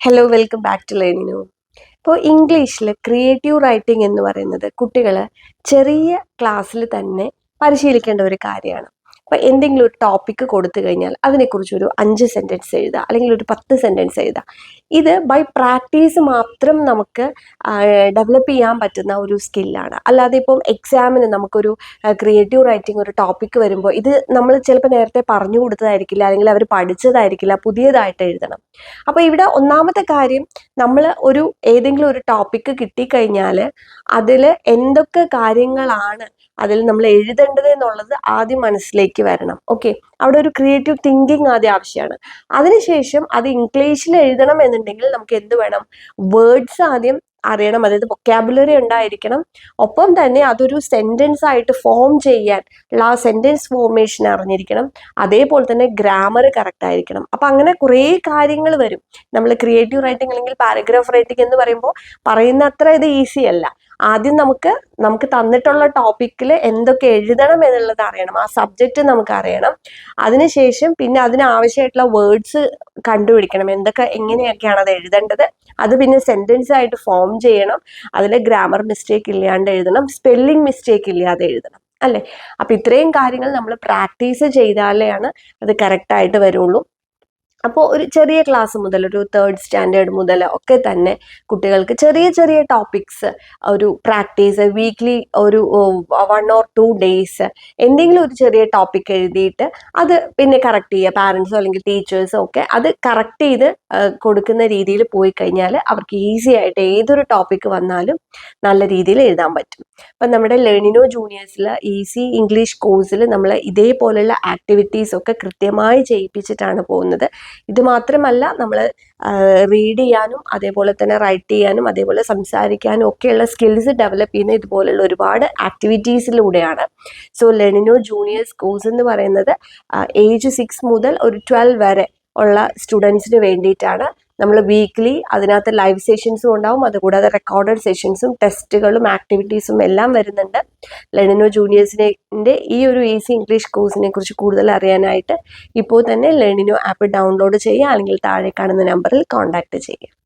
Hello welcome back to ലേണിനു ഇപ്പോൾ ഇംഗ്ലീഷിൽ ക്രിയേറ്റീവ് റൈറ്റിംഗ് എന്ന് പറയുന്നത് കുട്ടികൾ ചെറിയ ക്ലാസ്സിൽ തന്നെ പരിശീലിക്കേണ്ട ഒരു കാര്യമാണ്. അപ്പോൾ എന്തെങ്കിലും ഒരു ടോപ്പിക്ക് കൊടുത്തു കഴിഞ്ഞാൽ അതിനെക്കുറിച്ച് ഒരു അഞ്ച് സെന്റൻസ് എഴുതുക അല്ലെങ്കിൽ ഒരു പത്ത് സെന്റൻസ് എഴുതുക. ഇത് ബൈ പ്രാക്ടീസ് മാത്രം നമുക്ക് ഡെവലപ്പ് ചെയ്യാൻ പറ്റുന്ന ഒരു സ്കില്ലാണ് അല്ലാതെ ഇപ്പം എക്സാമിന് നമുക്കൊരു ക്രിയേറ്റീവ് റൈറ്റിംഗ് ഒരു ടോപ്പിക്ക് വരുമ്പോൾ ഇത് നമ്മൾ ചിലപ്പോൾ നേരത്തെ പറഞ്ഞു കൊടുത്തതായിരിക്കില്ല അല്ലെങ്കിൽ അവർ പഠിച്ചതായിരിക്കില്ല പുതിയതായിട്ട് എഴുതണം. അപ്പോൾ ഇവിടെ ഒന്നാമത്തെ കാര്യം നമ്മൾ ഒരു ഏതെങ്കിലും ഒരു ടോപ്പിക്ക് കിട്ടിക്കഴിഞ്ഞാൽ അതിൽ എന്തൊക്കെ കാര്യങ്ങളാണ് അതിൽ നമ്മൾ എഴുതേണ്ടത് എന്നുള്ളത് ആദ്യം മനസ്സിലേക്ക് വരണം. ഓക്കെ അവിടെ ഒരു ക്രിയേറ്റീവ് തിങ്കിങ് ആദ്യം ആവശ്യമാണ്. അതിനുശേഷം അത് ഇംഗ്ലീഷിൽ എഴുതണം എന്നുണ്ടെങ്കിൽ നമുക്ക് എന്ത് വേണം? വേർഡ്സ് ആദ്യം അറിയണം. അതായത് വൊക്കാബുലറി ഉണ്ടായിരിക്കണം. ഒപ്പം തന്നെ അതൊരു സെന്റൻസ് ആയിട്ട് ഫോം ചെയ്യാൻ ആ സെന്റൻസ് ഫോർമേഷൻ അറിഞ്ഞിരിക്കണം. അതേപോലെ തന്നെ ഗ്രാമർ കറക്റ്റ് ആയിരിക്കണം. അപ്പൊ അങ്ങനെ കുറേ കാര്യങ്ങൾ വരും. നമ്മൾ ക്രിയേറ്റീവ് റൈറ്റിംഗ് അല്ലെങ്കിൽ പാരഗ്രാഫ് റൈറ്റിംഗ് എന്ന് പറയുമ്പോൾ പറയുന്ന അത്ര ഇത് ഈസി അല്ല. ആദ്യം നമുക്ക് നമുക്ക് തന്നിട്ടുള്ള ടോപ്പിക്കിൽ എന്തൊക്കെ എഴുതണം എന്നുള്ളത് അറിയണം. ആ സബ്ജക്റ്റ് നമുക്ക് അറിയണം. അതിനുശേഷം പിന്നെ അതിനാവശ്യമായിട്ടുള്ള വേർഡ്സ് കണ്ടുപിടിക്കണം. എന്തൊക്കെ എങ്ങനെയൊക്കെയാണ് അത് എഴുതേണ്ടത്? അത് പിന്നെ സെന്റൻസ് ആയിട്ട് ഫോം ചെയ്യണം. അതിൽ ഗ്രാമർ മിസ്റ്റേക്ക് ഇല്ലാണ്ട് എഴുതണം. സ്പെല്ലിംഗ് മിസ്റ്റേക്ക് ഇല്ലാതെ എഴുതണം. അല്ലേ? അപ്പൊ ഇത്രയും കാര്യങ്ങൾ നമ്മൾ പ്രാക്ടീസ് ചെയ്താലേ ആണ് അത് കറക്റ്റ് ആയിട്ട് വരുള്ളൂ. അപ്പോൾ ഒരു ചെറിയ ക്ലാസ് മുതൽ ഒരു തേർഡ് സ്റ്റാൻഡേർഡ് മുതൽ ഒക്കെ തന്നെ കുട്ടികൾക്ക് ചെറിയ ചെറിയ ടോപ്പിക്സ് ഒരു പ്രാക്ടീസ് വീക്ക്ലി ഒരു വൺ ഓർ ടു ഡേയ്സ് എന്തെങ്കിലും ഒരു ചെറിയ ടോപ്പിക് എഴുതിയിട്ട് അത് പിന്നെ കറക്റ്റ് ചെയ്യുക. പാരൻസോ അല്ലെങ്കിൽ ടീച്ചേഴ്സോ ഒക്കെ അത് കറക്റ്റ് ചെയ്ത് കൊടുക്കുന്ന രീതിയിൽ പോയി കഴിഞ്ഞാൽ അവർക്ക് ഈസി ആയിട്ട് ഏതൊരു ടോപ്പിക്ക് വന്നാലും നല്ല രീതിയിൽ എഴുതാൻ പറ്റും. അപ്പം നമ്മുടെ ലേണിനോ ജൂനിയേഴ്സിൽ ഈസി ഇംഗ്ലീഷ് കോഴ്സിൽ നമ്മൾ ഇതേപോലെയുള്ള ആക്ടിവിറ്റീസ് ഒക്കെ കൃത്യമായി ചെയ്യിപ്പിച്ചിട്ടാണ് പോകുന്നത്. ഇത് മാത്രമല്ല നമ്മൾ റീഡ് ചെയ്യാനും അതേപോലെ തന്നെ റൈറ്റ് ചെയ്യാനും അതേപോലെ സംസാരിക്കാനും ഒക്കെയുള്ള സ്കിൽസ് ഡെവലപ്പ് ചെയ്യുന്ന ഇതുപോലുള്ള ഒരുപാട് ആക്ടിവിറ്റീസിലൂടെയാണ്. സോ ലെണിനോ ജൂനിയേഴ്സ് കോഴ്സ് എന്ന് പറയുന്നത് ഏജ് സിക്സ് മുതൽ ഒരു ട്വൽവ് വരെ ഉള്ള സ്റ്റുഡൻസിന് വേണ്ടിയിട്ടാണ് നമ്മൾ വീക്ക്ലി അതിനകത്ത് ലൈവ് സെഷൻസും ഉണ്ടാവും. അതുകൂടാതെ റെക്കോർഡഡ് സെഷൻസും ടെസ്റ്റുകളും ആക്ടിവിറ്റീസും എല്ലാം വരുന്നുണ്ട്. ലെണിനോ ജൂനിയേഴ്സിന്റെ ഈ ഒരു ഈസി ഇംഗ്ലീഷ് കോഴ്സിനെ കുറിച്ച് കൂടുതൽ അറിയാനായിട്ട് ഇപ്പോൾ തന്നെ ലെണിനോ ആപ്പ് ഡൗൺലോഡ് ചെയ്യുക അല്ലെങ്കിൽ താഴെ കാണുന്ന നമ്പറിൽ കോൺടാക്ട് ചെയ്യുക.